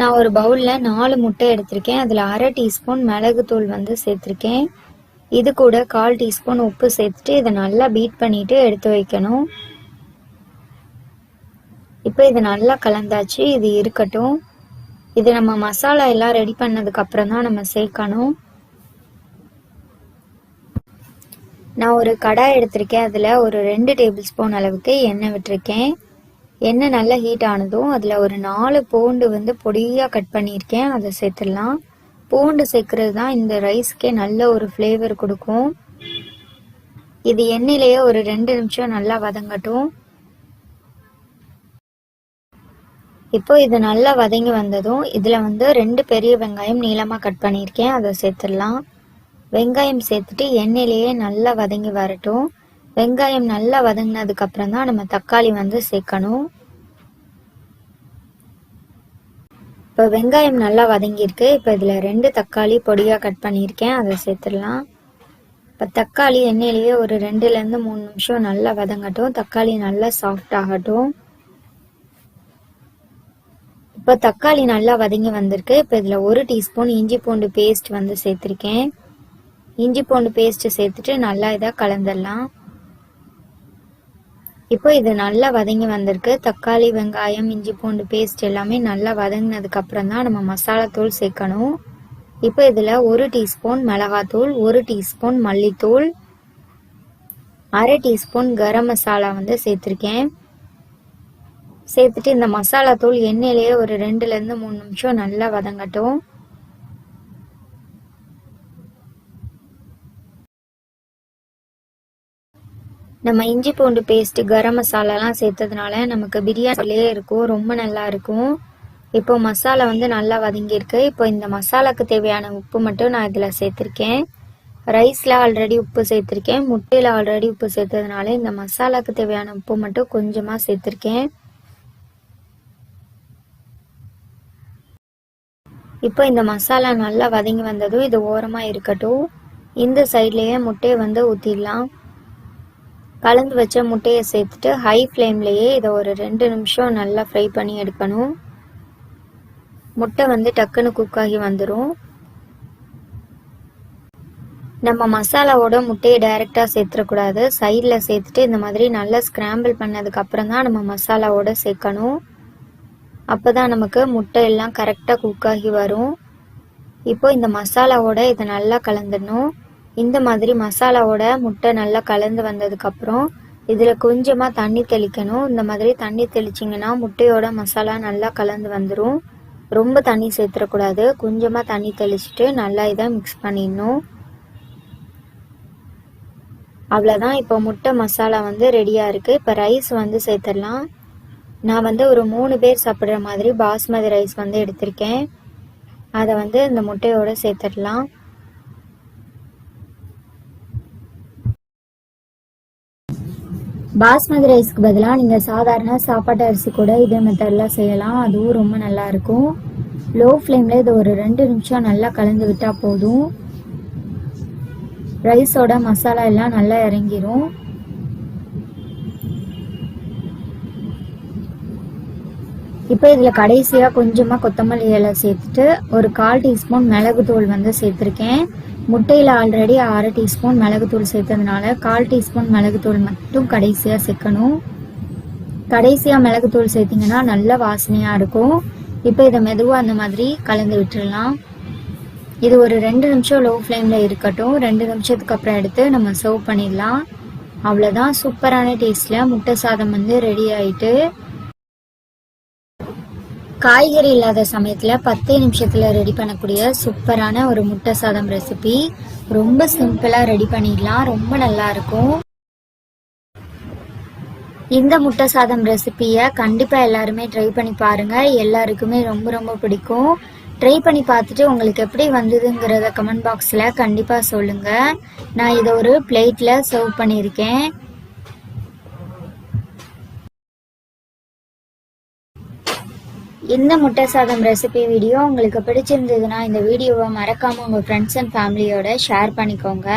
நான் ஒரு பவுலில் நாலு முட்டை எடுத்திருக்கேன். அதில் அரை டீஸ்பூன் மிளகுத்தூள் வந்து சேர்த்துருக்கேன். இது கூட கால் டீஸ்பூன் உப்பு சேர்த்துட்டு இதை நல்லா பீட் பண்ணிட்டு எடுத்து வைக்கணும். இப்போ இது நல்லா கலந்தாச்சு. இது இருக்கட்டும். இது நம்ம மசாலா எல்லாம் ரெடி பண்ணதுக்கு அப்புறம் தான் நம்ம சேர்க்கணும். நான் ஒரு கடாய் எடுத்திருக்கேன். அதில் ஒரு ரெண்டு டேபிள் ஸ்பூன் அளவுக்கு எண்ணெய் விட்டுருக்கேன். எண்ணெய் நல்லா ஹீட் ஆனதும் அதில் ஒரு நாலு பூண்டு வந்து பொடியாக கட் பண்ணியிருக்கேன். அதை சேர்த்துடலாம். பூண்டு சேர்க்கறது தான் இந்த ரைஸ்க்கே நல்ல ஒரு ஃப்ளேவர் கொடுக்கும். இது எண்ணெயிலேயே ஒரு ரெண்டு நிமிஷம் நல்லா வதங்கட்டும். இப்போ இது நல்லா வதங்கி வந்ததும் இதில் வந்து ரெண்டு பெரிய வெங்காயம் நீளமாக கட் பண்ணியிருக்கேன். அதை சேர்த்துடலாம். வெங்காயம் சேர்த்துட்டு எண்ணெயிலேயே நல்லா வதங்கி வரட்டும். வெங்காயம் நல்லா வதங்கினதுக்கப்புறம் தான் நம்ம தக்காளி வந்து சேர்க்கணும். இப்போ வெங்காயம் நல்லா வதங்கியிருக்கு. இப்போ இதில் ரெண்டு தக்காளி பொடியாக கட் பண்ணியிருக்கேன். அதை சேர்த்துடலாம். இப்போ தக்காளி எண்ணெயிலேயே ஒரு ரெண்டுலேருந்து மூணு நிமிஷம் நல்லா வதங்கட்டும். தக்காளி நல்லா சாஃப்ட் ஆகட்டும். இப்போ தக்காளி நல்லா வதங்கி வந்திருக்கு. இப்போ இதில் ஒரு டீஸ்பூன் இஞ்சி பூண்டு பேஸ்ட் வந்து சேர்த்துருக்கேன். இஞ்சி பூண்டு பேஸ்ட்டு சேர்த்துட்டு நல்லா இதாக கலந்துடலாம். இப்போ இது நல்லா வதங்கி வந்திருக்கு. தக்காளி வெங்காயம் இஞ்சி பூண்டு பேஸ்ட் எல்லாமே நல்லா வதங்கினதுக்கு அப்புறம் தான் நம்ம மசாலா தூள் சேர்க்கணும். இப்போ இதில் ஒரு டீஸ்பூன் மிளகாத்தூள் ஒரு டீஸ்பூன் மல்லித்தூள் அரை டீஸ்பூன் கரம் மசாலா வந்து சேர்த்துருக்கேன். சேர்த்துட்டு இந்த மசாலா தூள் எண்ணெயிலேயே ஒரு ரெண்டுலேருந்து மூணு நிமிஷம் நல்லா வதங்கட்டும். நம்ம இஞ்சி பூண்டு பேஸ்ட்டு கரம் மசாலாலாம் சேர்த்ததுனால நமக்கு பிரியாணிலே இருக்கும் ரொம்ப நல்லா இருக்கும். இப்போ மசாலா வந்து நல்லா வதங்கியிருக்கு. இப்போ இந்த மசாலாக்கு தேவையான உப்பு மட்டும் நான் இதில் சேர்த்துருக்கேன். ரைஸில் ஆல்ரெடி உப்பு சேர்த்துருக்கேன். முட்டையில் ஆல்ரெடி உப்பு சேர்த்ததுனால இந்த மசாலாக்கு தேவையான உப்பு மட்டும் கொஞ்சமாக சேர்த்துருக்கேன். இப்போ இந்த மசாலா நல்லா வதங்கி வந்ததும் இது ஓரமாக இருக்கட்டும். இந்த சைட்லேயே முட்டையை வந்து ஊற்றிடலாம் கலந்து வச்ச முட்டையை சேர்த்துட்டு ஹை ஃப்ளேம்லேயே இதை ஒரு ரெண்டு நிமிஷம் நல்லா ஃப்ரை பண்ணி எடுக்கணும். முட்டை வந்து டக்குன்னு குக் ஆகி வந்துடும் நம்ம மசாலாவோட முட்டையை டைரெக்டாக சேர்த்துடக்கூடாது சைடில் சேர்த்துட்டு இந்த மாதிரி நல்லா ஸ்க்ராம்பிள் பண்ணதுக்கு அப்புறம் தான் நம்ம மசாலாவோட சேர்க்கணும். அப்போ தான் நமக்கு முட்டை எல்லாம் கரெக்டாக குக் ஆகி வரும். இப்போ இந்த மசாலாவோட இதை நல்லா கலந்துடணும். இந்த மாதிரி மசாலாவோட முட்டை நல்லா கலந்து வந்ததுக்கப்புறம் இதில் கொஞ்சமாக தண்ணி தெளிக்கணும். இந்த மாதிரி தண்ணி தெளிச்சிங்கன்னா முட்டையோட மசாலா நல்லா கலந்து வந்துடும் ரொம்ப தண்ணி சேர்த்துடக்கூடாது கொஞ்சமாக தண்ணி தெளிச்சுட்டு நல்லா இதை மிக்ஸ் பண்ணிடணும். அவ்வளோதான் இப்போ முட்டை மசாலா வந்து ரெடியாக இருக்குது இப்போ ரைஸ் வந்து சேர்த்துடலாம். நான் வந்து ஒரு மூணு பேர் சாப்பிட்ற மாதிரி பாஸ்மதி ரைஸ் வந்து எடுத்திருக்கேன். அதை வந்து இந்த முட்டையோடு சேர்த்துடலாம். பாஸ்மதி ரைஸ்க்கு பதிலாக நீங்கள் சாதாரண சாப்பாட்டு அரிசி கூட இதே மெத்தடில் செய்யலாம். அதுவும் ரொம்ப நல்லா இருக்கும் லோ ஃப்ளேமில் இதை ஒரு ரெண்டு நிமிஷம் நல்லா கலந்து விட்டால் போதும். ரைஸோட மசாலா எல்லாம் நல்லா இறங்கிரும். இப்போ இதில் கடைசியாக கொஞ்சமாக கொத்தமல்லி இலை சேர்த்துட்டு ஒரு கால் டீஸ்பூன் மிளகுத்தூள் வந்து சேர்த்துருக்கேன். முட்டையில் ஆல்ரெடி அரை டீஸ்பூன் மிளகுத்தூள் சேர்த்ததுனால கால் டீஸ்பூன் மிளகுத்தூள் மட்டும் கடைசியாக சேர்க்கணும். கடைசியாக மிளகுத்தூள் சேர்த்திங்கன்னா நல்ல வாசனையாக இருக்கும். இப்போ இதை மெதுவாக அந்த மாதிரி கலந்து விட்டுடலாம். இது ஒரு ரெண்டு நிமிஷம் லோ ஃப்ளேமில் இருக்கட்டும். ரெண்டு நிமிஷத்துக்கு அப்புறம் எடுத்து நம்ம சர்வ் பண்ணிடலாம். அவ்வளோதான் சூப்பரான டேஸ்ட்டில் முட்டை சாதம் வந்து ரெடி ஆகிட்டு காய்கறி இல்லாத சமயத்தில் பத்தே நிமிஷத்தில் ரெடி பண்ணக்கூடிய சூப்பரான ஒரு முட்டை சாதம் ரெசிபி ரொம்ப சிம்பிளாக ரெடி பண்ணிடலாம். ரொம்ப நல்லா இருக்கும். இந்த முட்டை சாதம் ரெசிபியை கண்டிப்பாக எல்லாருமே ட்ரை பண்ணி பாருங்கள் எல்லாருக்குமே ரொம்ப ரொம்ப பிடிக்கும். ட்ரை பண்ணி பார்த்துட்டு உங்களுக்கு எப்படி வந்ததுங்கிறத கமெண்ட் பாக்ஸில் கண்டிப்பாக சொல்லுங்கள் நான் இதை ஒரு பிளேட்டில் சர்வ் பண்ணியிருக்கேன். இந்த முட்டை சாதம் ரெசிபி வீடியோ உங்களுக்கு பிடிச்சிருந்ததுன்னா இந்த வீடியோவை மறக்காமல் உங்கள் ஃப்ரெண்ட்ஸ் அண்ட் ஃபேமிலியோட ஷேர் பண்ணிக்கோங்க.